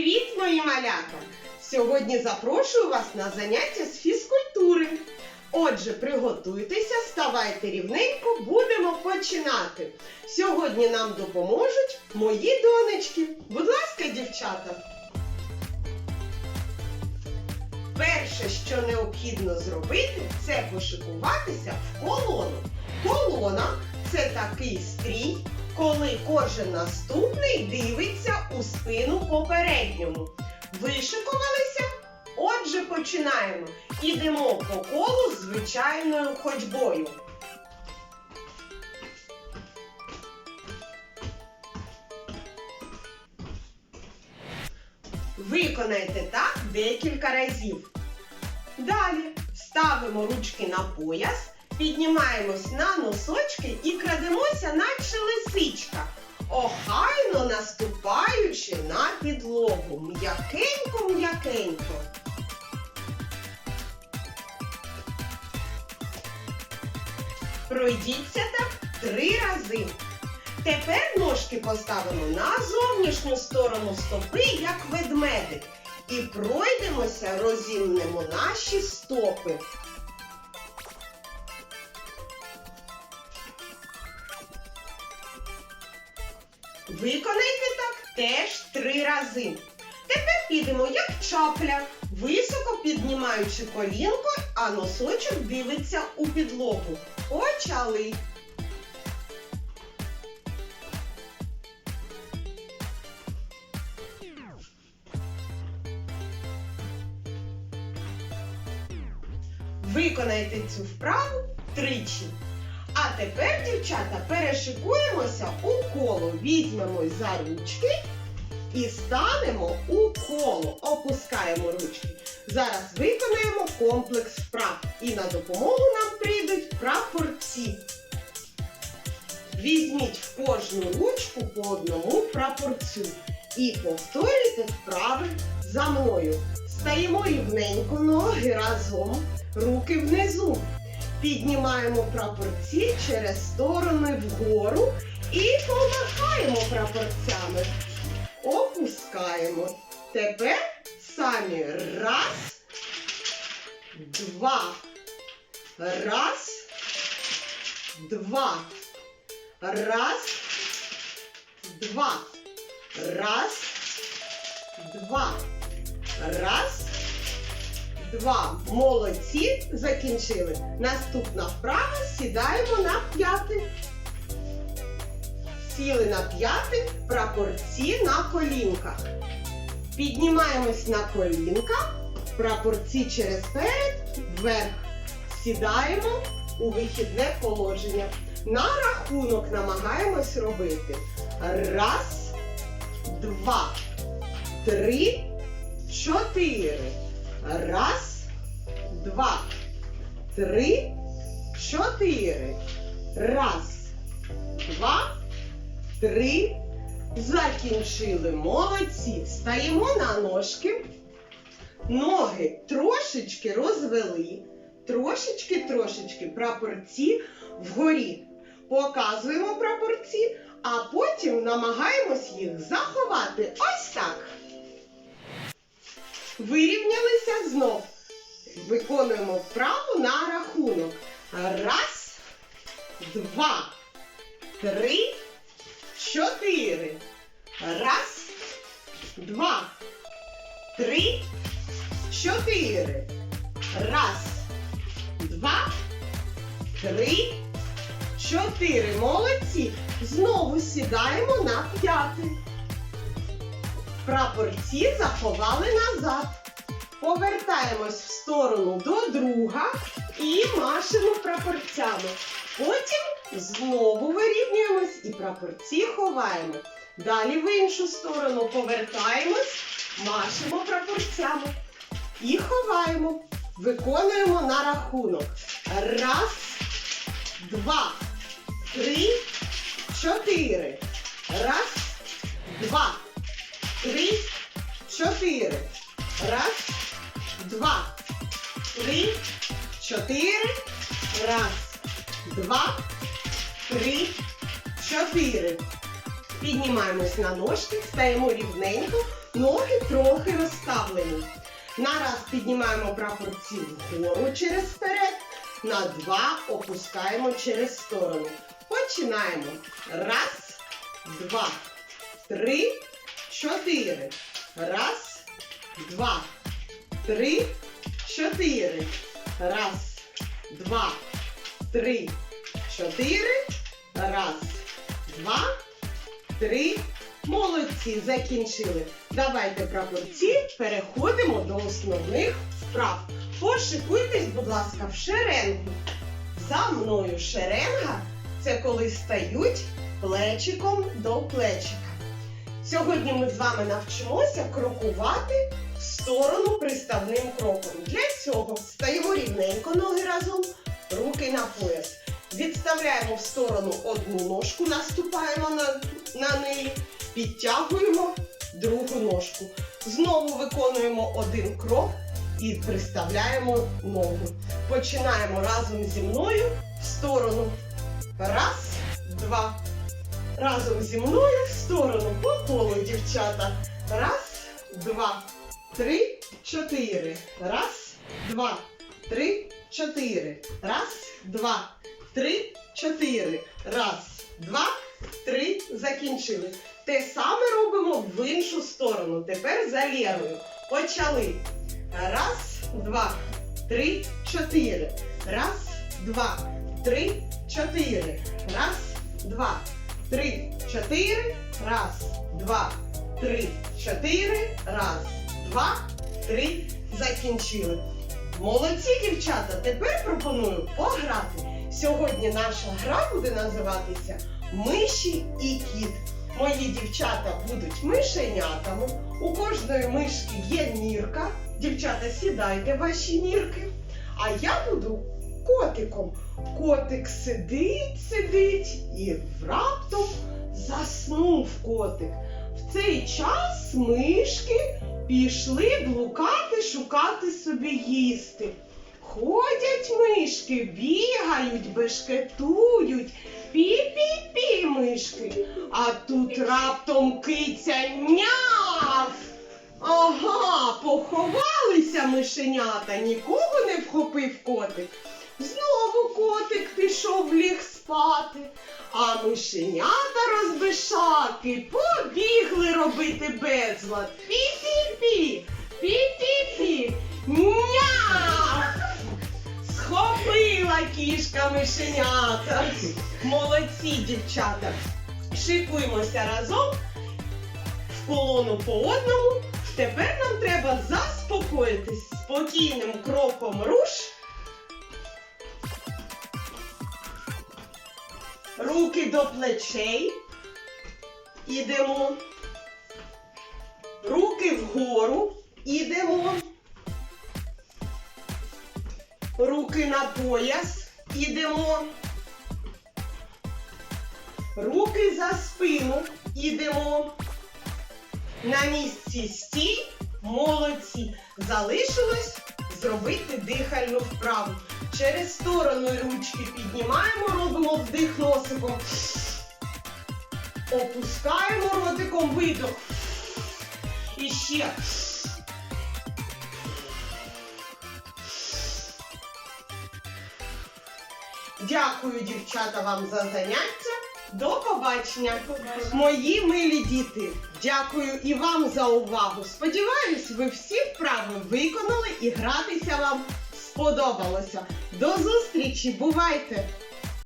Привіт, мої малята! Сьогодні запрошую вас на заняття з фізкультури. Отже, приготуйтеся, ставайте рівненько, будемо починати. Сьогодні нам допоможуть мої донечки. Будь ласка, дівчата. Перше, що необхідно зробити, це пошикуватися в колону. Колона це такий стрій, коли кожен наступний дивиться у спину попередньому. Вишикувалися? Отже, починаємо. Ідемо по колу звичайною ходьбою. Виконайте так декілька разів. Далі ставимо ручки на пояс, піднімаємось на носочки і крадемося, наче лисичка, охайно наступаючи на підлогу. М'якенько-м'якенько. Пройдіться так три рази. Тепер ножки поставимо на зовнішню сторону стопи, як ведмедик. І пройдемося, розімнемо наші стопи. Виконайте так теж три рази. Тепер підемо як чапля, високо піднімаючи колінко, а носочок дивиться у підлогу. Почали. Виконайте цю вправу тричі. А тепер, дівчата, перешикуємося у коло. Візьмемо за ручки і станемо у коло. Опускаємо ручки. Зараз виконаємо комплекс вправ. І на допомогу нам прийдуть прапорці. Візьміть в кожну ручку по одному прапорцю. І повторюйте вправи за мною. Стаємо рівненько, ноги разом, руки внизу. Піднімаємо прапорці через сторони вгору і помахаємо прапорцями. Опускаємо. Тепер самі раз, два. Раз, два. Раз, два. Раз, два. Раз, два. Молодці. Закінчили. Наступна вправа сідаємо на п'яти. Сіли на п'яти, прапорці на колінках. Піднімаємось на колінка, прапорці через перед, вверх. Сідаємо у вихідне положення. На рахунок намагаємось робити. Раз, два, три, чотири. Раз, два, три, чотири. Раз, два, три. Закінчили. Молодці. Стаємо на ножки. Ноги трошечки розвели. Трошечки-трошечки прапорці вгорі. Показуємо прапорці, а потім намагаємось їх заховати. Ось так. Вирівнялися знов. Виконуємо вправу на рахунок. Раз, два, три, чотири. Раз, два, три, чотири. Раз, два, три, чотири. Молодці. Знову сідаємо на п'яти. Прапорці заховали назад. Повертаємось в сторону до друга і машемо прапорцями. Потім знову вирівнюємось і прапорці ховаємо. Далі в іншу сторону повертаємось, машемо прапорцями і ховаємо. Виконуємо на рахунок. Раз, два, три, чотири. Раз, два, три, чотири. Раз, два, три, чотири. Раз, два, три, чотири. Піднімаємось на ножки, стаємо рівненько, ноги трохи розставлені. На раз піднімаємо прапорці вгору через вперед, на два опускаємо через сторону. Починаємо. Раз, два, три, чотири. Раз, два, три, чотири. Раз, два, три, чотири. Раз, два, три. Молодці, закінчили. Давайте прапорці переходимо до основних вправ. Пошикуйтесь, будь ласка, в шеренгу. За мною шеренга це коли стають плечиком до плечика. Сьогодні ми з вами навчимося крокувати в сторону приставним кроком. Для цього стаємо рівненько ноги разом, руки на пояс. Відставляємо в сторону одну ножку, наступаємо на, на неї, підтягуємо другу ножку. Знову виконуємо один крок і приставляємо ногу. Починаємо разом зі мною в сторону. Раз, два. Разом зі мною в сторону. По колу, дівчата. Раз, два, три, чотири. Раз, два, три, чотири. Раз, два, три, чотири. Раз, два, три. Закінчили. Те саме робимо в іншу сторону. Тепер за лівою. Почали. Раз, два, три, чотири. Раз, два, три, чотири. Раз, два, три, чотири. Раз, два, три, чотири. Раз, два, три. Закінчили. Молодці, дівчата! Тепер пропоную пограти. Сьогодні наша гра буде називатися Миші і кіт. Мої дівчата будуть мишенятами. У кожної мишки є нірка. Дівчата, сідайте ваші нірки. А я буду котиком. Котик сидить, сидить і раптом заснув котик. В цей час мишки пішли блукати, шукати собі їсти. Ходять мишки, бігають, бешкетують, пі-пі-пі мишки. А тут раптом киця няв. Ага, поховалися мишенята, нікого не вхопив котик. Знову котик пішов ліг спати, а мишенята розбишаки побігли робити безлад. Пі-пі-пі, пі-пі-пі, няв! Схопила кішка мишенята. Молодці, дівчата. Шикуємося разом в колону по одному. Тепер нам треба заспокоїтись спокійним кроком руш. Руки до плечей. Ідемо. Руки вгору. Ідемо. Руки на пояс. Ідемо. Руки за спину. Ідемо. На місці стій. Молодці. Залишилось зробити дихальну вправу. Через сторону ручки піднімаємо, робимо вдих носиком. Опускаємо ротиком видох. І ще. Дякую, дівчата, вам за заняття. До побачення. Мої милі діти, дякую і вам за увагу. Сподіваюсь, ви всі вправи виконали і гратися вам сподобалося. До зустрічі, бувайте!